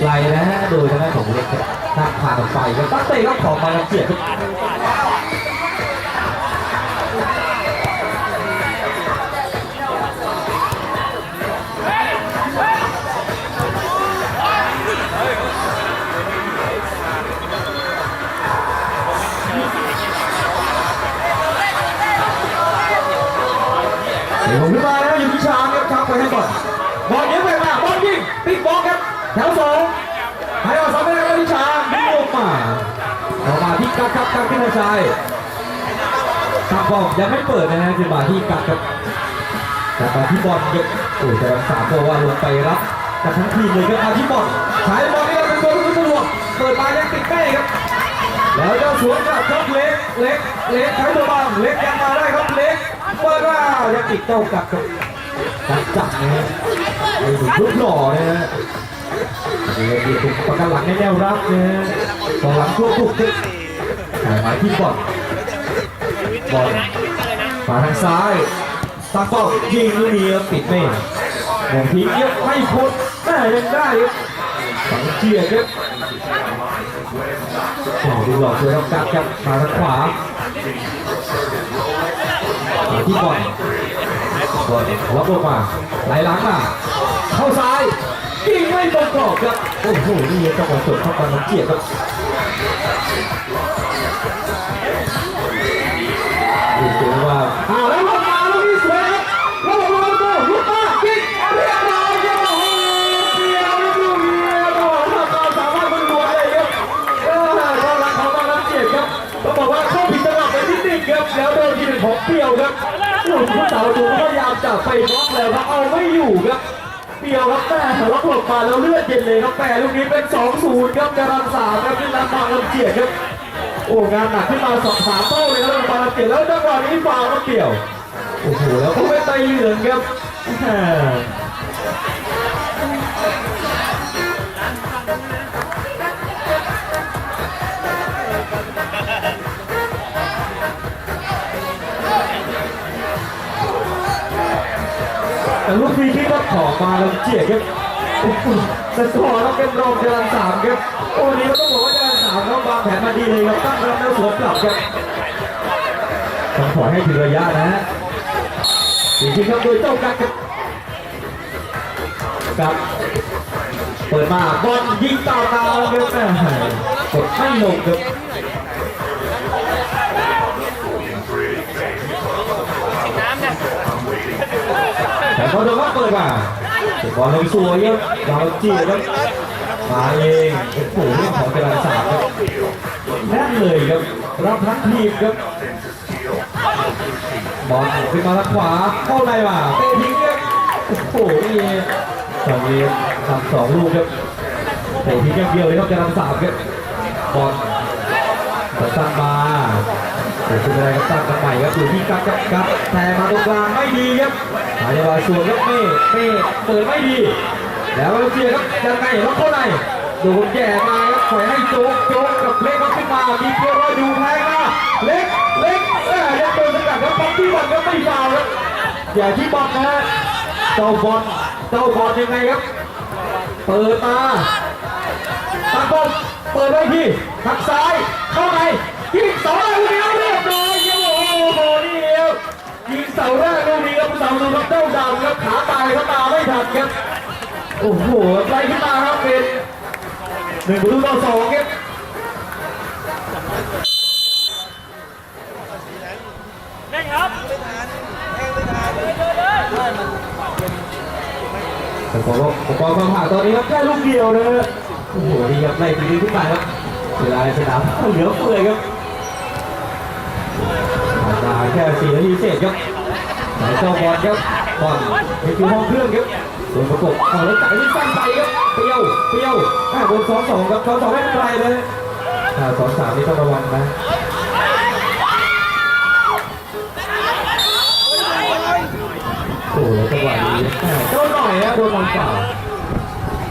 ไกลนะฮะโดยทางด้านของเล็กครับทักผ่านไปครับตั้งเตะครับของมาเลเซียครับเดี๋ยวผมขึ้นมาแล้ กมาที่กัดครับกัดขึ้ชายทางบอลยังไม่เปิดนะฮะคือมาที่กัดครับแต่มาที่บอลเยอะโอ้แต่สามตัวว่าลงไปรับกันทั้งทีมเลยครับมาที่บอลใช้บอลนี่เป็นตัวลูกสะดวกเปิดมายังติดเป้ครับ แล้วเจ้าสวนกับครับเล็กเล็กเล็กใช้ตัวบังเล็กยังมาได้ครับเล็กเปิดว่ายังติดโต้ากับกับจับจับนะฮะไอ้ถึงรูปหล่อนะฮะเดี๋ยวเดี๋ยวถูกประกันหลังในแนวรับนะฮะตอหลังทั่วทุก ทายมาที่บอลบอลมาทางซ้ายตาเป้ายิงลูกนี้ปิดไม่มองทิ้งเยอะไม่พ้นแต่ยังได้ครับสังเกียร์ครับโอ้ดูหลอกเลยครับกัดครับมาทางขวาที่บอลบอลรับลงมาไหลหลังมาเข้าซ้ายยิงไม่ตรงกรอบครับโอ้โหนี่จังหวะสดเข้าไปน้ำเกียรครับ ว่าอ้าวแล้วลงมาลูกนี้สวยครับแล้วลงมาโต้ลุกมายิงเรียบร้อยครับโอ้โหเดียวลูกนี้โอ้โหทำการสามารถมันบวกเลยครับเออความรักของมาลังเกียรติครับต้องบอกว่าเข้าผิดจังหวะไปนิดนึงครับแล้วโดนทีหนึ่งของเปรียวครับหลุดผู้สาวดูพยายามจะไปบล็อกแล้วครับเอาไม่อยู่ครับเปรียวครับแต่ล็อกหลบมาแล้วเลือดเย็นเลยครับแต่ลูกนี้เป็น 2-0 ครับการันสามครับขึ้นนำมาลังเกียรติครับโอ้งานหนักขึ้นมาสองสามเป้าเลยครับมาเกี่ยรติแล้วจังหวะนี้ฟาวก็เกี่ยวโอ้โหแล้วก็ไม่ไตเหลืองครับแต่ลูกฟรีคิกก็ขอมาแล้วเจียครับแต่ขอแล้วเป็นรองเดือนสามครับโอ้นี้ก็ต้องบอกว่าามเขาวางแผนมาดีเลยครับตั้งรับแล้วสวนกลับครับต้องขอให้ถึงระยะนะฮะฟรีคิกครับโดยเจ้ากัดครับกับเปิดมาบอลยิงต่อตาแล้วครับกดไม่ลงครับแต่พอโดนว่าเปิดมาบอลลงสวยครับดาวจีครับมาเองโอ้โหเรื่องของเวลาสามครับ แน่นเลยครับรับทั้งทีมครับบอลขึ้นมาทางขวาเข้าในมาเตะทิ้งครับโอ้โหนี่สองเองทำสองลูกครับเตะทิ้งอย่างเดียวเลยครับจะทำสามครับบอลจะตั้งมาเดี๋ยวเป็นอะไรครับตั้งกันใหม่ครับอยู่ที่กัดกับกัดแต่มาตรงกลางไม่ดีครับหายาส่วนครับเม่เม่เปิดไม่ดี แล้วมาเชียร์ครับยังไงล็อกเข้าใน โดนแย่มาครับปล่อยให้โจ๊กโจ๊กกับเล็กก็ขึ้นมามีเพียรอยดูแพ้มาเล็กเล็กแม่ยังโดนสกัดครับปั๊มที่บอลก็ไม่ฟาวครับอย่าที่บอลนะฮะเจ้าบอลเจ้าบอลยังไงครับ เปิดมาตาบอลเปิดไว้ที่ทางซ้ายเข้าในยิงเสาแรกลูกนี้เรียบร้อยโอ้โหนี่เดียวยิงเสาแรกลูกนี้ครับผู้สาวดูครับเจ้าดำครับขาตายครับตาไม่ทันครับโอ้โหไล่ขึ้นมาครับเป็น หนึ่งประตูต่อสองครับแต่ผมว่าผมว่าความผ่านตอนนี้ครับแค่ลูกเดียวนะฮะโอ้โหดีครับไล่ปีนี้ขึ้นมาครับเวลาในสนามเหลือเฟือครับผ่านมาแค่สี่นาทีเศษครับไหนเจ้าบอลครับบอลนี่คือห้องเครื่องครับ โดนประกบเอาแล้วจ่ายที่สั้นไปครับเปรี้ยวเปรี้ยวอ่าบนสองสองครับสองสองไม่เป็นไรเลยอ่าสองสามนี่ต้องระวังนะโอ้โหจังหวะนี้เจ้าหน่อยนะโดนบอลเปล่า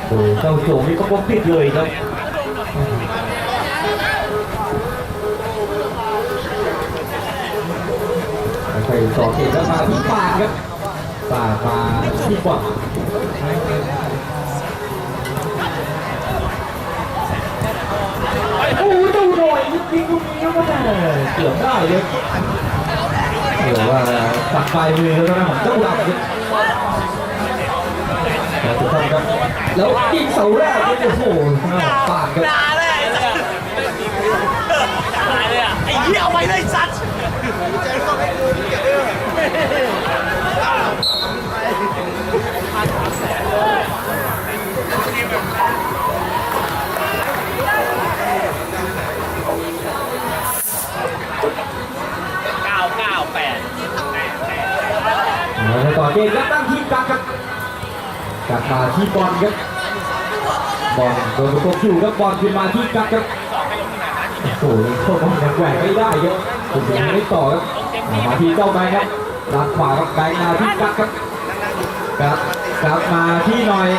โอ้เจ้าโจงนี่ก็ปกปิดเลยครับไปต่องเกมแล้วมาที่ปากครับ ป่ามาที่บอลโอ้ยดูหน่อยยิงลูกนี้ก็แม่เกือบได้เลยเดี๋ยวว่าตัดปลายมือแล้วนะของเจ้าหลับเนี่ยแล้วทุกท่านครับแล้วยิงเสาแรกเนี่ยโอ้โหปาดครับด่าเลยไอ้สัสด่าเลยอะไอ้เหี้ยเอาไปเลยสัสเแล้วต่อเกมแล้วตั้งทีมกันครับกลับมาที่บอลครับบอลโดนประกบอยู่ครับบอลขึ้นมาที่กัดครับโอ้โหโทษบอลยังแหวกไม่ได้ครับคุณยังไม่ต่อครับมาที่เจ้าแบงค์ครับลัดขวาครับแบงค์มาที่กัดครับกลับกลับมาที่หน่อย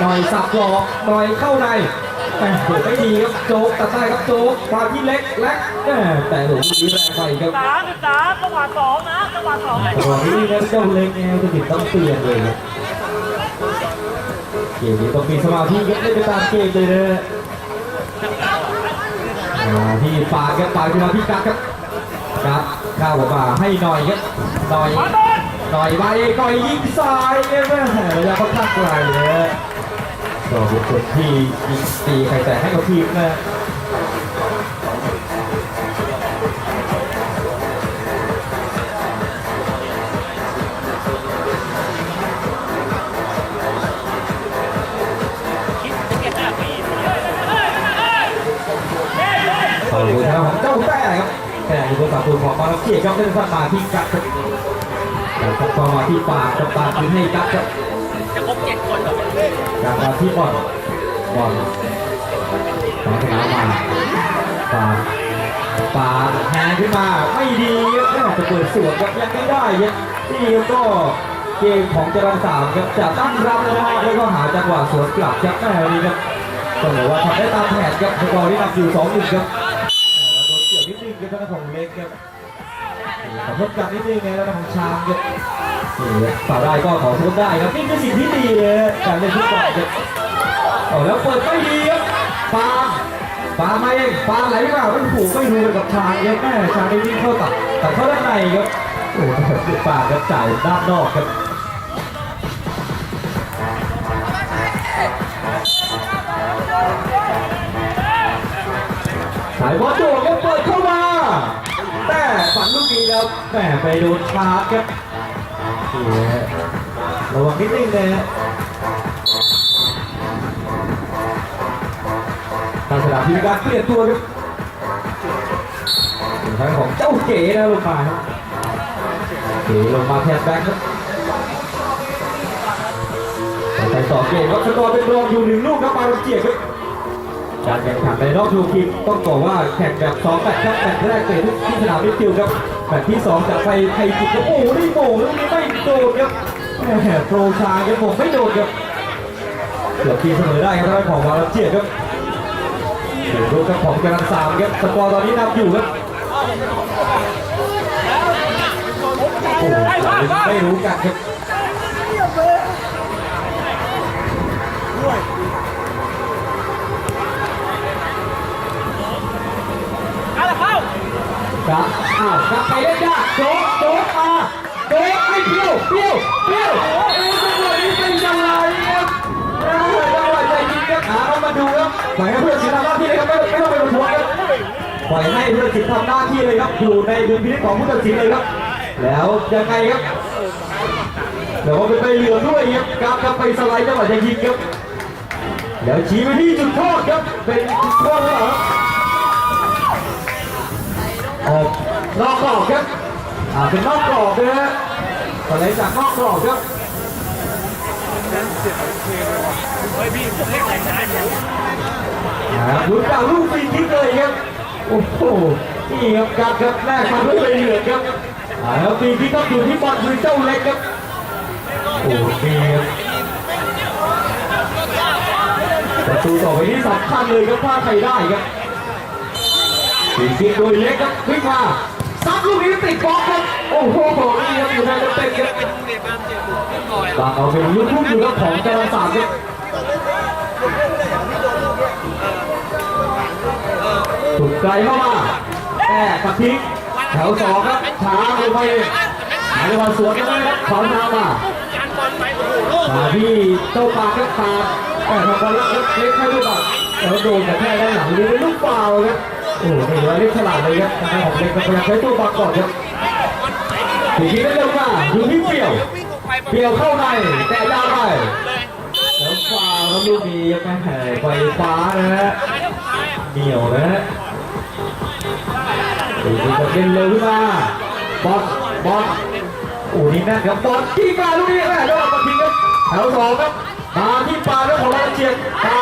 หน่อยสับหลอกหน่อยเข้าใน แต่เปิดไม่ดีครับโจ๊กตัดได้ครับโจ๊กมาที่เล็กเล็กแม่แต่หลงนี้แรงไปครับสามสิบสามจังหวะสองนะจังหวะสองตอนนี้นะเจ้าเล็กเนี่ยจะติดต้องเตือนเลยครับเกมนี้ต้องมีสมาธิครับเล่นไปตามเกมเลยนะมาที่ปากครับปากขึ้นมาที่กัดครับกัดเข้าออกมาให้หน่อยครับหน่อยหน่อยไปหน่อยยิงซ้ายเนี่ยแม่ระยะค่อนข้างไกลเลย ก็เป็นคนที่ยิงตีใครแต่ให้เขาทีมนะคิดจะเก็บห้าปีต่อดูทางของเจ้าแต้ครับแต่อยู่บนประตูของบอลเกียร์ครับเล่นสัมาที่กัดครับแต่ก็มาที่ปากกับปากคืนให้กัดครับจะครบเจ็ดคนเหรอ จากมาที่บอลบอลต่อสนามมาปากปากแทงขึ้นมาไม่ดีครับน่าจะเปิดสวนครับยังไม่ได้ครับนี่ก็เกมของจรัญสามครับจะตั้งรับแล้วนะฮะแล้วก็หาจังหวะสวนกลับครับแม่วันนี้ครับต้องบอกว่าทำได้ตามแผนครับสกอร์ที่นำอยู่สองหนึ่งครับโดนเกี่ยวนิดนึงครับทางของเล็กครับขอโทษกันนิดนึงนะแล้วของชามครับนี่ ฝ่าได้ก็ขอโทษได้ครับนี่คือสิ่งที่ดีเลยการเล่นฟุตบอลครับเอาแล้วเปิดไม่ดีครับปาปาไมาเองปาไหลเปล่าไม่ถูกไม่รู้กับชามครับแม่ชามได้วิ่งเข้าตัดแต่เข้าด้านในครับโอ้โหปากครับจ่ายด้านนอกครับสายบอลโจกครับเปิดเข้ามาแต่ฝันลูกนี้แล้วแหมไปโดนชาร์จครับ นี่ฮะระวังนิดนึงนะฮะทางสนามทีมการเปลี่ยนตัวครับทางของเจ้าเก๋นะลงมาครับเก๋ลงมาแทนแบ็คครับไปต่อเกมครับสกอร์เป็นรองอยู่หนึ่งลูกครับมาลเจียครับการแข่งขันในรอบทูคิกต้องบอกว่าแข่งแบบ2แมตช์ครับแมตช์แรกเตะที่สนามมิดฟิลด์ครับแมตช์ที่2จะไปไทยจิกครับโอ้โหนี่โหม่งลูกนี้ไม่ โดนครับแหมโปรชาครับผมไม่โดนครับเกือบทีเสมอได้ครับทางด้านของวาลเจียครับเดี๋ยวรูปครับของกำลังสามครับสกอร์ตอนนี้นำอยู่ครับโอ้โหไม่รู้กันครับเอาละเข้าครับอ้าวกลับไปเล่นยากโจ๊กโจ๊กมาโจ๊กไม่เปรี้ยวเปรี้ยวเปรี้ยวเอ้ยจังหวะนี้เป็นยังไงครับเอ้ยจังหวะใจยิงครับหาเอามาดูครับปล่อยให้เพื่อนสิทำหน้าที่เลยครับไม่ไม่ต้องไปประท้วงครับปล่อยให้เพื่อนสิทำหน้าที่เลยครับอยู่ในดุลพินิจของผู้ตัดสินเลยครับ แล้วยังไงครับเดี๋ยวว่าเป็นใบเหลือด้วยครับกราฟครับไปสไลด์จังหวะจะยิงครับเดี๋ยวชี้ไปที่จุดโทษครับเป็นจุดโทษแล้วเหรอออกนอกกรอบครับ อ่าเป็นนอกกรอบนะฮะตอนนี้จากนอกกรอบครับเฮ้ยพี่ผมเล่นแข่งขันลุ้นดาวลูกฟรีคิกเลยครับ โอ้โห นี่ครับการครับแรกมาด้วยใบเหลือครับแล้วฟรีคิกก็อยู่ที่บอลคือเจ้าเล็กครับ โอ้ดีครับประตูต่อไปนี้สำคัญเลยครับถ้าใครได้ครับฟรีคิกโดยเล็กครับวิ่งมา ซัดลูกนี้ติดบล็อกครับโอ้โหนี่ครับอยู่ในเต็มครับต่ามเอาเป็นลูกทุ่งอยู่ครับของจราสามครับถูกไกลเข้ามาแอบกระทิ้งแถวสองครับช้าลงไปหายบอลสวนกันเลยครับขอทางมามาที่เจ้าปากครับปาแต่ทำบอลเล็กเล็กให้ลูกบอลแล้วโดนกระแทกด้านหลังนี่เป็นลูกเปล่าครับ โอ้โหนี่ว่าเล็กฉลาดเลยครับทางด้านของเล็กก็พยายามใช้ตัวบอลก่อนครับทีนี้ได้เร็วมากดูที่เปี่ยว เปเปี่ยวเข้าในแต่ยาวไปแล้วฟาวครับลูกนี้ยังไม่แห่ไฟฟ้านะฮะเหนียวนะฮะโอ้โหจะเล่นเร็วขึ้นมาบอลบอลโอ้นี่แน่นครับบอลที่มาลูกนี้แม่แล้วมาทิ้งครับแถวสองครับมาที่ปาแล้วของเราเชียงปา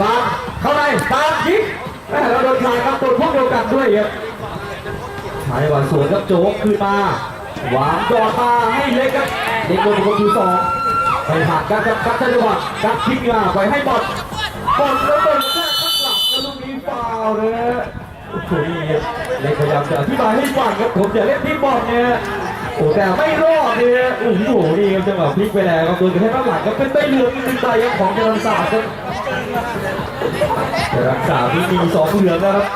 ปาเข้าในปายิง แม่เราโดนทายครับตัวพวกเดียวกันด้วยครับชายวันสวนครับโจ๊กคืนมาวางยอดมาให้เล็กครับเด็กโดนประตูสองไปหักกัดกับกัดจังหวะกัดทิ้งมาไปให้บอลบอลแล้วบอลแค่ข้างหลังแล้วลูกนี้ฟาวล์นะฮะโอ้โหเล็กพยายามจะอธิบายให้ฟังครับผมจะเล่นที่บอลเนี่ยโอ้แต่ไม่รอดเนี่ยโอ้โหนี่ครับจังหวะพลิกไปแล้วครับโดนกระแทกข้างหลังครับเป็นใบเหลืองหนึ่งใบครับของจรัญศาสตร์ครับ จรัญศาสตร์ที่มีสองเหลืองนะครับ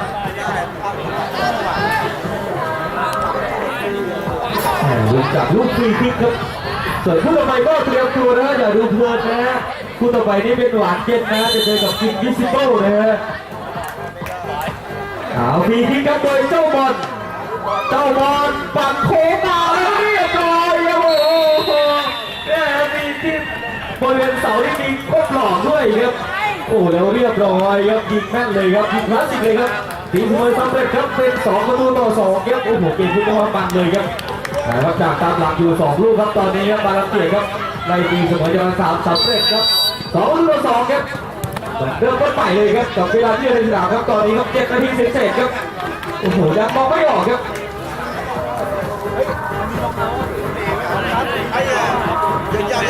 แหม่ลูกจากลูกฟรีคิกครับส่วนคู่ต่อไปก็เตรียมตัวนะอย่าดูเพลินนะฮะคู่ต่อไปนี่เป็นหวานเย็นนะจะเจอกับกินวิซิเบิลนะฮะเอาฟรีคิกครับโดยเจ้าบอลเจ้าบอลปั่นโค้งมาแล้วเรียบร้อยโอ้โหเนี่ยมีที่บริเวณเสาที่มีก้มหลอกด้วยครับ อ้แล้วเรียบร้อยครับยิงแม่นเลยครับยิงคลาสสิกเลยครับทีมมวยสำเร็จครับเป็นสองประตูต่อสองครับโอ้โหเกมที่ก็ว่ามันเลยครับนะครับจากตามหลังอยู่สองลูกครับตอนนี้ครับบาลังเกียครับในปีเสมอจำนวนสามสำเร็จครับสองลูกต่อสองครับเริ่มต้นใหม่เลยครับกับเวลาที่ในสนามครับตอนนี้ครับเจ็ดนาทีเศษครับโอ้โหยังมองไม่ออกครับ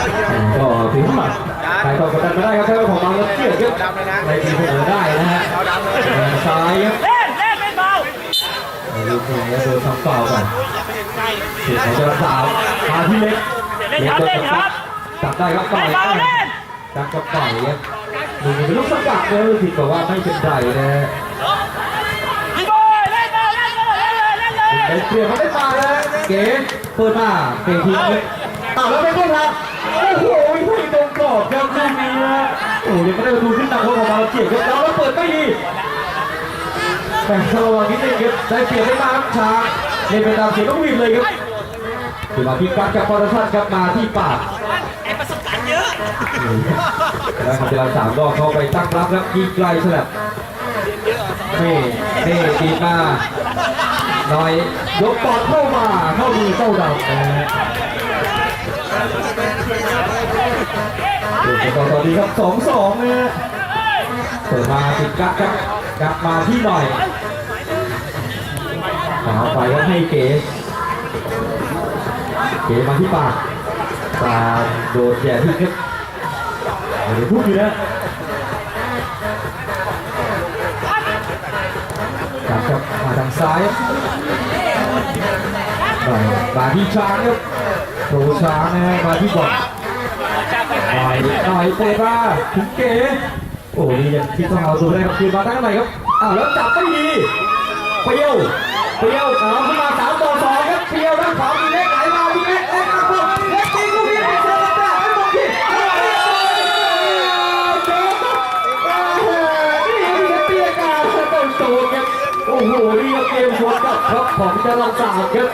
ก็ถึงหมัดใครต่อกดดันไม่ได้ครับถ้าของบาลังเกียรติครับในปีเสมอได้นะฮะซ้ายครับเล่นเล่นไม่เบาลูกนี้โดนทำฟาวก่อนเสียของจราสาวมาที่เล็กจับได้ครับต่อยไม่เบาเล่นจับกับต่อยครับดูเป็นลูกสกัดเลยผิดบอกว่าไม่เป็นไรนะฮะเปลี่ยนเขาไม่มาเลยเก๋เปิดมาเก๋ทิ้งเลยอ้าวแล้วเป็นต้นครับ อ้โหไม่ตรงกรอบครับลูกนี้นะโอ้โหยังไม่ได้ประตูขึ้นนำของมาเกียรติครับแล้วเปิดไม่ดีแต่ระวังนิดนึงครับได้เปลี่ยนไม่มาครับช้าเล่นไปตามเสียงต้องวิ่งเลยครับคือมาพิกัดกับพอร์ชันครับมาที่ปากไอ้ประสบการณ์เยอะแล้วของเจริญสามก็เข้าไปตั้งรับครับยิงไกลฉลับนี่นี่ตีมาหน่อยยกปอดเข้ามาเข้ามือเจ้าดำนะฮะ ต่อตอนนี้ครับสองสองนะฮะเปิดมาติดกักครับกักมาที่หน่อยขวาไปก็ให้เก๋เก๋มาที่ปากปากโดดแย่ที่ครับเดี๋ยวพูดอยู่นะจับครับมาทางซ้ายหน่อยมาที่ช้างครับ โถช้างนะฮะมาที่บอลหน่อยหน่อยเตะมาถึงเก๋โอ้นี่ยังคิดต้องเอาตัวแรกคืนมาตั้งไหนครับอ้าวแล้วจับไม่ดีเปรี้ยวเปรี้ยวเอาขึ้นมาสามต่อสองครับเปรี้ยวด้านขวามีเล็กไหลมามีเล็กเล็กมาปุ๊บเล็กจริงลูกนี้เล็กเสือมาได้ไม่บอกที่โอ้โหนี่ครับเกมชวนกับครับของจรัญสามครับ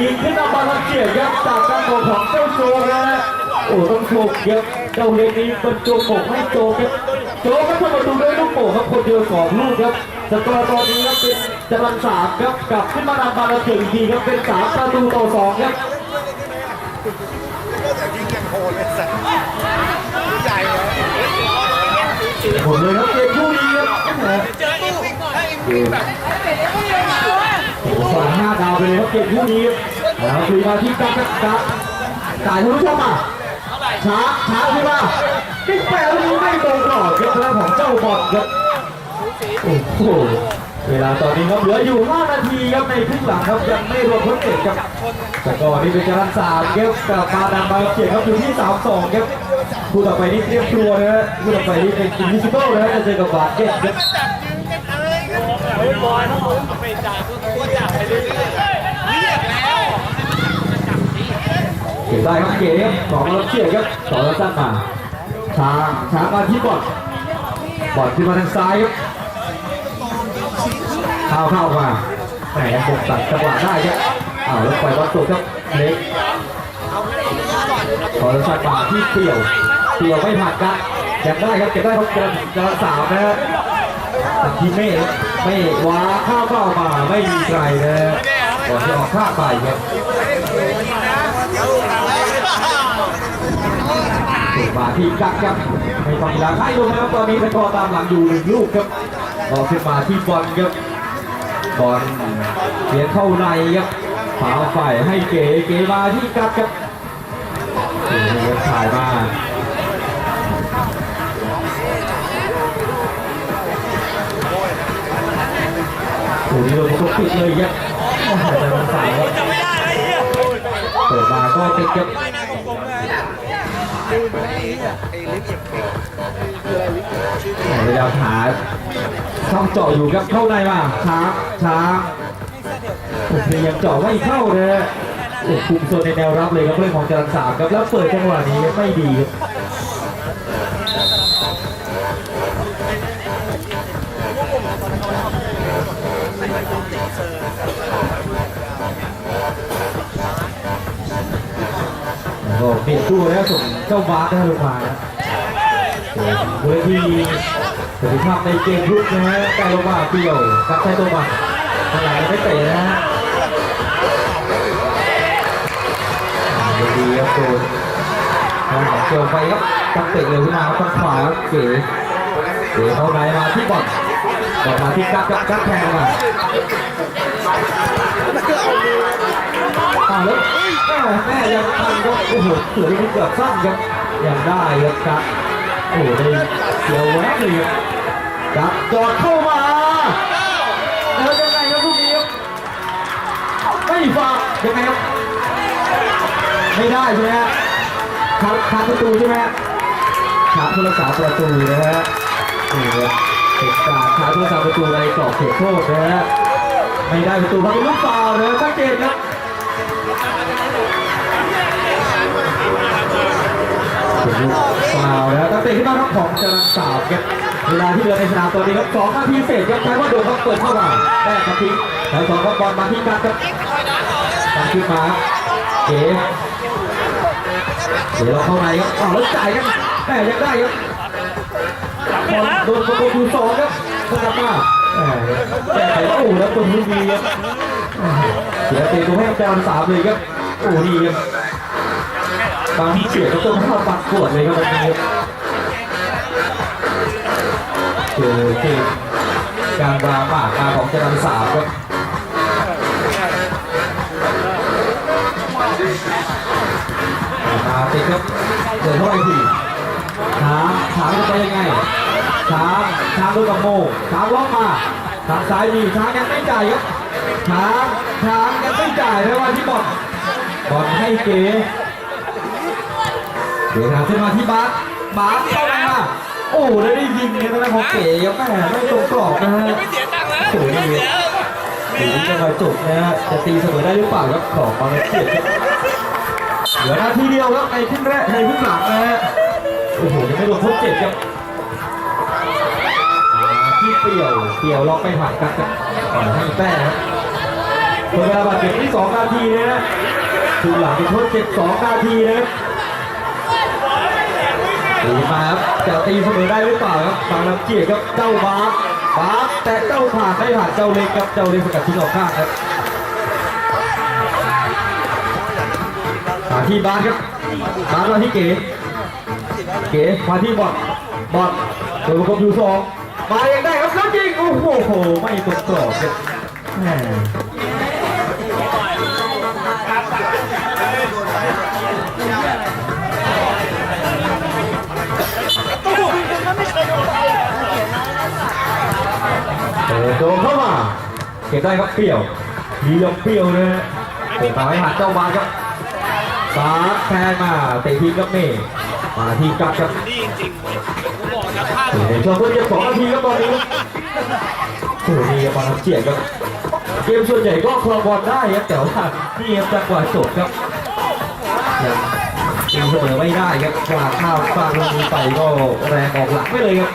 ยิงขึ้นมาบาลังเกียรติครับจากการของของเจ้าโจนะฮะโอ้ต้องชมครับเจ้าเฮนี้เป็นโจโกให้โจครับโจก็ทำประตูด้วยลูกโป่งครับคนเดียวสองลูกครับสกอร์ตอนนี้ครับเป็นจรัญสามครับกลับขึ้นมานำบาลังเกียรติอีกทีครับเป็นสามประตูต่อสองครับยิงอย่างโหดเลยสัตว์ใหญ่เลยหมดเลยครับเกมคู่นี้ครับ สองห้าดาวไปเลยครับเกมคู่นี้แล้วคุยมาที่กักกักกักจ่ายท่านผู้ชมาช้าช้าขึ้นมาติ๊กแปลลูกนี้ไม่ตรงกรอบครับทางด้านของเจ้าบอลครับโอ้โหเวลาตอนนี้ครับเหลืออยู่ 5 นาทีครับในครึ่งหลังครับยังไม่รวมทดเจ็บครับแต่ก่อนนี้เป็นจรันสามครับกลับมาดังมาเกียรติครับอยู่ที่ 3-2ครับคู่ต่อไปนี้เตรียมตัวนะฮะคู่ต่อไปนี้เป็นอินวิซิเบิลนะฮะจะเจอกับบาเกตครับ เฮ้ยบอยน้องไม่จ่ายก็จ่ายไปเรื่อยๆเรียกแล้วเก็บได้ครับเก๋ครับสองรับเชียร์ครับสองรับสั้นมาช้าช้ามาที่บอลบอลขึ้นมาทางซ้ายครับเข้าเข้ามาแหมยังคงตัดจังหวะได้ครับอ้าวแล้วปล่อยบอลตกครับเล็กขอรับสั้นมาที่เปี่ยวเปี่ยวไม่ผ่านกันเก็บได้ครับเก็บได้ครับเก็บจะสามนะฮะแต่ทีเม่ ไม่ว้าข้าเข้ามาไม่มีใครนะฮะก่อนจะออกข้าไปครับถูกมาที่กักครับไม่ต้องกีฬาให้ลงนะครับตอนนี้ตะกอตามหลังอยู่หนึ่งลูกครับรอขึ้นมาที่บอลครับบอลเสียเข้าในครับฝาฝ่ายให้เก๋เก๋มาที่กักครับเก๋ครับถ่ายมา โอ้โหนี่โดนทุกปิดเลยครับโอ้โหแต่มันสายครับจะไม่ได้ไอ้เหี้ยเปิดมาก็ติดครับไม่น่ากลมๆเลยพยายามหาช่องเจาะอยู่ครับเข้าในมาช้าช้าพยายามเจาะไม่เข้าเลยคุมโซนในแนวรับเลยครับเรื่องของจรันสามครับแล้วเปิดจังหวะนี้ไม่ดีครับ แล้วก็เปลี่ยนตู้แล้วส่งเจ้าบาสได้ลงมานะเวทีสถิภาพในเกมรุกนะฮะใกล้ลงมาเกี่ยวกับใช้ตัวมาทางหลังยังไม่เตะนะฮะเวทีครับโดนทางของเกี่ยวไปครับตั้งเตะเร็วขึ้นมาครับทางขวาครับเก๋เก๋เข้าในมาที่บอลบอลมาที่กั๊กกักกักแทงมาอ้าวแล้วแม่แม่ ยังทันก็โอ้โหเสือที่เกือบสั้นครับยังได้ครับกักโอ้โหได้เสียวแวบเลยครับจับจอดเข้ามาแล้วยังไงครับลูกนี้ครับไม่ฝากยังไงครับไม่ได้ใช่ไหมฮะขาดขาดประตูใช่ไหมฮะขาดผู้รักษาประตูนะฮะนี่ครับเหตุการณ์ขาดผู้รักษาประตูในกรอบเขตโทษนะฮะไม่ได้ประตูครับเป็นลูกฟาวล์นะชัดเจนครับ ฟาวล์แล้วตั้งแต่ขึ้นมาครับของจรันสาวครับเวลาที่เหลือในสนามตอนนี้ครับสองนาทีเศษครับใช้ว่าโดนเขาเปิดเข้ามาแรกครับทิ้งแล้วสองก็บอลมาที่กัดครับตัขึ้นมาครับเก๋เดี๋ยวเราเข้าในครับอ้าวแล้วจ่ายครับแต่ยังได้ครับบอลโดนประตูสองครับเพิ่มมาแหมแก้ไขโอ้โหแล้วตัวนี้ดีครับเสียเตะตัวให้กับจรันสามเลยครับโอ้ดีครับ บางทีเสียก็ต้องเข้าปัดขวดเลยครับวันนี้ครับเจอเกมการวางหมากมาของจรันสามครับมาติดครับเดินเข้าไปทีช้างช้างจะไปยังไงช้างช้างด้วยกับโมช้างล็อกมาทางซ้ายมีช้างยังไม่จ่ายครับช้างช้างยังไม่จ่ายเพราะว่าที่บอลบอลให้เก๋ เดี๋ยวนะขึ้นมาที่บาสบาสเข้ามาโอ้แล้วได้ยิงเนี่ยนะของเก๋ยังแม่ไม่ตรงกรอบนะฮะไม่เสียตังค์นะโอ้ยไม่นี่เสียถึงจะมาจบนะฮะจะตีเสมอได้หรือเปล่าครับของบางเกียรติเหลือนาทีเดียวครับในครึ่งแรกในครึ่งหลังนะฮะโอ้โหยังไม่โดนทดเจ็บครับมาที่เปี่ยวเปี่ยวล็อกไปผ่านกันครับก่อนให้แป้ครับเวลาบาดเจ็บที่สองนาทีนะฮะครึ่งหลังเป็นทดเจ็บสองนาทีนะครับ ตีมาครับจะตีเสมอได้หรือเปล่าครับบางลำเกียรครับเจ้าบาสบาสแต่เจ้าผ่านไม่ผ่านเจ้าเล็กครับเจ้าเล็กสกัดทิ้งออกข้างครับมาที่บาสครับบาสมาที่เก๋เก๋มาที่บอลบอลโดนประกบอยู่สองมาเองได้ครับแล้วยิงโอ้โหไม่ตรงกรอบครับ โดนเข้ามาก็บได้ครับเปรี้ยวดียกเปรี้ยวนะฮะเปิดมาให้หันเจ้าบานครับสาดแทงมาเตะทีครับเมย์มาที่กัดครับนี่จริงๆเลยผมบอกนะพลาดในช่วงเพิ่งจะสองนาทีครับตอนนี้โอ้โหนี่ครับบอลน้ำเจียครับเกมส่วนใหญ่ก็ครองบอลได้ครับแต่ว่านี่ครับจังหวะจบครับยังยิงเสมอไม่ได้ครับกวาดข้าวฟาดลงมือไปก็แรงออกหลังไม่เลยครับ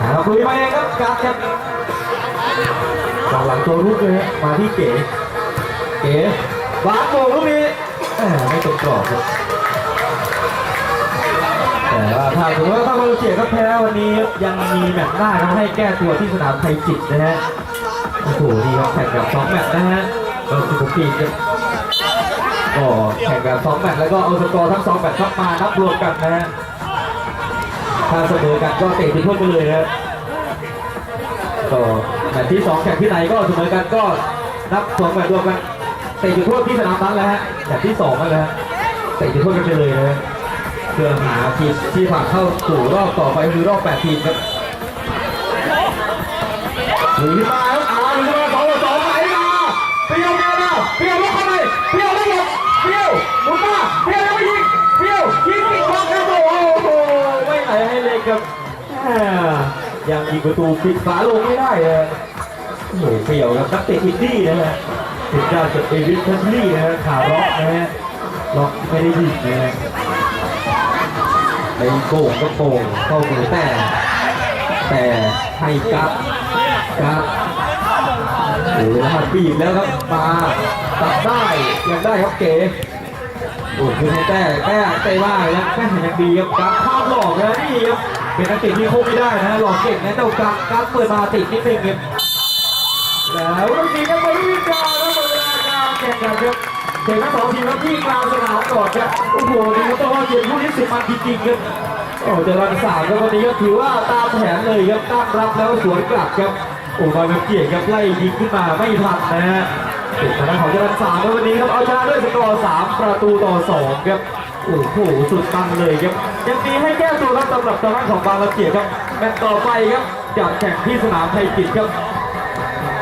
เอาคุยมาเองครับกัดครับจากหลังตัวลูกเลยฮะมาที่เก๋ เก๋วางโมงลูกนี้ไม่ตรงกรอบครับแต่ว่าถ้าถือว่าถ้าเราเสียก็แพ้วันนี้ยังมีแมตช์หน้าครับให้แก้ตัวที่สนามไทยจิตนะฮะโอ้โหดีครับแข่งกับสองแมตช์นะฮะเราสิบปีครับ ก็แข่งกับสองแมตช์แล้วก็เอาสกอร์ทั้งสองแมตช์เข้ามานับรวมกันนะฮะถ้าเสมอกันก็เตะจุดโทษไปเลยนะครับก็แมตช์ที่สองแข่งที่ไหนก็เสมอกันก็นับสองแมตช์รวมกันเตะจุดโทษที่สนามนั้นแหละฮะแมตช์ที่สองนั่นแหละฮะเตะจุดโทษกันไปเลยนะเพื่อหาทีมที่ผ่านเข้าสู่รอบต่อไปคือรอบแปดทีมครับหนีมาครับอ่าหนีขึ้นมาสองต่อสองไหลมาเปรี้ยวเปรี้ยวมาเปรียวลุกเข้าไปเปรี้ยว เปรี้ยวหมุนมาเปรี้ยวยังไม่ยิงเปรี้ยวยิงอีกครั้งครับโอ้โหไม่ไหลให้เล็กครับอ่ายังยิงประตูปิดฝาลงไม่ได้เลยโอ้โหเปรี่ยวครับนักเตะอินดี้นะฮะติดดาวจากเอวิสทันลี่นะฮะขาล็อกนะฮะล็อกไม่ได้ยิงนะฮะไปโก่งก็โป่งเข้ามือแต่แต่ให้กัดกัดโอ้โหรหัสบีบแล้วครับมา ตัดได้ยังได้ครับเก๋โอ้โหคือแต่แต่เตะว่าแล้วแม่เห็นยังดีครับการข้ามหลอกนะนี่ครับเป็นนักเตะที่โค้งไม่ได้นะหลอกเก่งนะเจ้าการการเปิดมาติดนิดนึงครับแล้วลูกนี้ก็มาวิ่งกลางแล้วเวลาการแข่งขันครับเตะทั้งสองทีมครับที่กลางสนามก่อนครับโอ้โหนี่ก็ต้องว่าเกมคู่นี้สุดมันจริงๆครับโอ้เจอรันสามครับวันนี้ก็ถือว่าตามแผนเลยครับตั้งรับแล้วสวนกลับครับโอ้บอลเกี่งครับไล่ยิงขึ้นมาไม่ทันนะฮะ สุดท้างของเจริญสามในวันนี้ครับเอาชนะด้วยสกอร์3ประตูต่อ2ครับโอ้โหสุดตังเลยครับยังมีให้แก้ตัวครับสำหรับทางด้านของบางละเกียครับแมตช์ต่อไปครับจากแข่งที่สนามไทยกิจครับ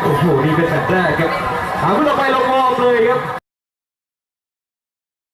โอ้โหนี่เป็นแมตช์แรกครับหาผู้ต่อไปลงวอร์มเลยครับ